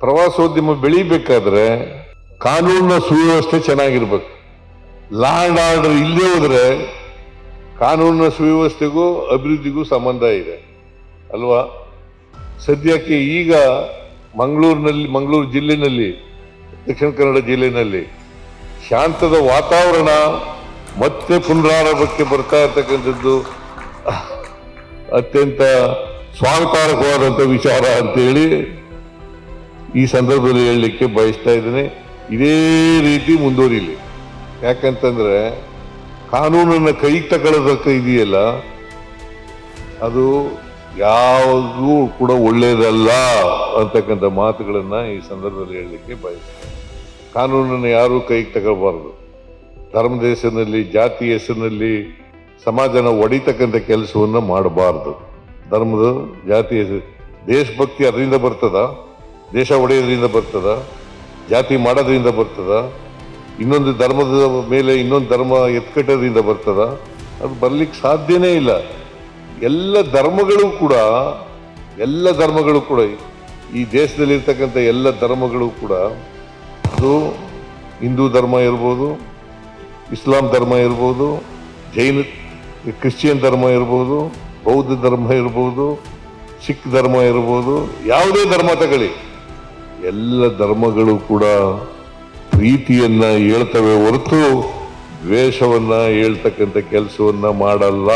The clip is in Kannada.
ಪ್ರವಾಸೋದ್ಯಮ ಬೆಳಿಬೇಕಾದ್ರೆ ಕಾನೂನಿನ ಸುವ್ಯವಸ್ಥೆ ಚೆನ್ನಾಗಿರ್ಬೇಕು. ಲಾ ಅಂಡ್ ಆರ್ಡರ್ ಇಲ್ಲದೆ ಹೋದ್ರೆ ಕಾನೂನಿನ ಸುವ್ಯವಸ್ಥೆಗೂ ಅಭಿವೃದ್ಧಿಗೂ ಸಂಬಂಧ ಇದೆ. ಅಲ್ವಾ? ಸದ್ಯಕ್ಕೆ ಈಗ ಮಂಗಳೂರಿನಲ್ಲಿ, ಮಂಗಳೂರು ಜಿಲ್ಲೆನಲ್ಲಿ, ದಕ್ಷಿಣ ಕನ್ನಡ ಜಿಲ್ಲೆನಲ್ಲಿ ಶಾಂತದ ವಾತಾವರಣ ಮತ್ತೆ ಪುನರಾರಂಭಕ್ಕೆ ಬರ್ತಾ ಇರ್ತಕ್ಕಂಥದ್ದು ಅತ್ಯಂತ ಸ್ವಾಗತಾರ್ಹವಾದಂಥ ವಿಚಾರ ಅಂತೇಳಿ ಈ ಸಂದರ್ಭದಲ್ಲಿ ಹೇಳಲಿಕ್ಕೆ ಬಯಸ್ತಾ ಇದ್ದೇನೆ, ಇದೇ ರೀತಿ ಮುಂದುವರಿಲಿ. ಯಾಕಂತಂದ್ರೆ, ಕಾನೂನನ್ನು ಕೈಗೆ ತಗೊಳ್ಳೋದಕ್ಕೆ ಇದೆಯಲ್ಲ, ಅದು ಯಾವುದೂ ಕೂಡ ಒಳ್ಳೆಯದಲ್ಲ ಅಂತಕ್ಕಂಥ ಮಾತುಗಳನ್ನ ಈ ಸಂದರ್ಭದಲ್ಲಿ ಹೇಳಲಿಕ್ಕೆ ಬಯಸ್ತೇನೆ. ಕಾನೂನನ್ನು ಯಾರೂ ಕೈಗೆ ತಗೊಳ್ಬಾರ್ದು. ಧರ್ಮದ ಹೆಸರಿನಲ್ಲಿ ಜಾತಿ ಹೆಸರಿನಲ್ಲಿ, ಸಮಾಜನ ಒಡಿತಕ್ಕಂಥ ಕೆಲಸವನ್ನು ಮಾಡಬಾರ್ದು. ಧರ್ಮದ ಜಾತಿ ಹೆಸರು, ದೇಶಭಕ್ತಿ ಅದರಿಂದ ಬರ್ತದ? ದೇಶ ಒಡೆಯೋದ್ರಿಂದ ಬರ್ತದ, ಜಾತಿ ಮಾಡೋದ್ರಿಂದ ಬರ್ತದ, ಇನ್ನೊಂದು ಧರ್ಮದ ಮೇಲೆ ಇನ್ನೊಂದು ಧರ್ಮ ಎತ್ಕಟ್ಟೋದ್ರಿಂದ ಬರ್ತದ, ಅದು ಬರ್ಲಿಕ್ಕೆ ಸಾಧ್ಯನೇ ಇಲ್ಲ. ಎಲ್ಲ ಧರ್ಮಗಳು ಕೂಡ, ಎಲ್ಲ ಧರ್ಮಗಳು ಕೂಡ, ಈ ದೇಶದಲ್ಲಿರ್ತಕ್ಕಂಥ ಎಲ್ಲ ಧರ್ಮಗಳು ಕೂಡ, ಅದು ಹಿಂದೂ ಧರ್ಮ ಇರ್ಬೋದು, ಇಸ್ಲಾಂ ಧರ್ಮ ಇರ್ಬೋದು, ಜೈನ, ಕ್ರಿಶ್ಚಿಯನ್ ಧರ್ಮ ಇರ್ಬೋದು, ಬೌದ್ಧ ಧರ್ಮ ಇರ್ಬೋದು, ಸಿಖ್ ಧರ್ಮ ಇರ್ಬೋದು, ಯಾವುದೇ ಧರ್ಮ ತಗೊಳ್ಳಿ. ಎಲ್ಲ ಧರ್ಮಗಳು ಕೂಡ ಪ್ರೀತಿಯನ್ನ ಹೇಳ್ತವೆ ಹೊರತು ದ್ವೇಷವನ್ನ ಹೇಳ್ತಕ್ಕಂಥ ಕೆಲಸವನ್ನ ಮಾಡಲ್ಲ.